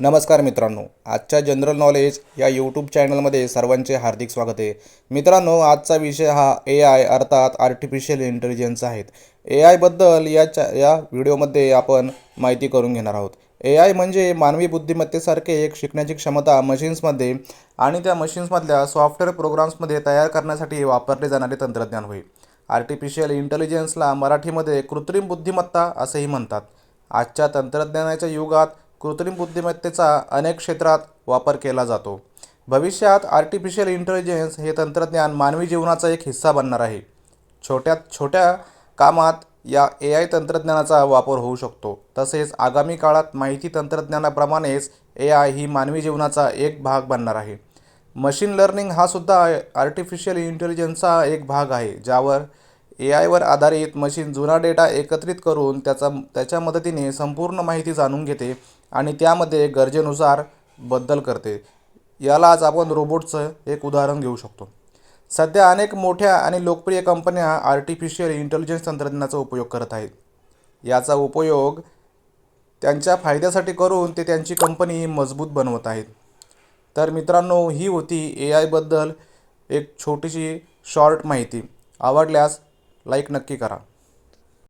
नमस्कार मित्रांनो आजच्या जनरल नॉलेज या यूट्यूब चॅनलमध्ये सर्वांचे हार्दिक स्वागत आहे. मित्रांनो आजचा विषय हा ए आय अर्थात आर्टिफिशियल इंटेलिजन्स आहेत. ए आयबद्दल या चा या व्हिडिओमध्ये आपण माहिती करून घेणार आहोत. ए आय म्हणजे मानवी बुद्धिमत्तेसारखे एक शिकण्याची क्षमता मशीन्समध्ये आणि त्या मशीन्समधल्या सॉफ्टवेअर प्रोग्राम्समध्ये तयार करण्यासाठी वापरले जाणारे तंत्रज्ञान होय. आर्टिफिशियल इंटेलिजन्सला मराठीमध्ये कृत्रिम बुद्धिमत्ता असेही म्हणतात. आजच्या तंत्रज्ञानाच्या युगात कृत्रिम बुद्धिमत्तेचा अनेक क्षेत्रात वापर केला जातो. भविष्यात आर्टिफिशियल इंटेलिजन्स हे तंत्रज्ञान मानवी जीवनाचा एक हिस्सा बनणार आहे. छोट्यात छोट्या कामात या ए आय तंत्रज्ञानाचा वापर होऊ शकतो. तसेच आगामी काळात माहिती तंत्रज्ञानाप्रमाणेच ए आय ही मानवी जीवनाचा एक भाग बनणार आहे. मशीन लर्निंग हा सुद्धा आर्टिफिशियल इंटेलिजन्सचा एक भाग आहे ज्यावर ए आयवर आधारित मशीन जुना डेटा एकत्रित करून त्याचा त्याच्या मदतीने संपूर्ण माहिती जाणून घेते आणि त्यामध्ये गरजेनुसार बदल करते. यालाच आपण रोबोटचं एक उदाहरण घेऊ शकतो. सध्या अनेक मोठ्या आणि लोकप्रिय कंपन्या आर्टिफिशियल इंटेलिजन्स तंत्रज्ञानाचा उपयोग करत आहेत. याचा उपयोग त्यांच्या फायद्यासाठी करून ते त्यांची कंपनी मजबूत बनवत आहेत. तर मित्रांनो ही होती ए आयबद्दल एक छोटीशी शॉर्ट माहिती. आवडल्यास लाईक नक्की करा.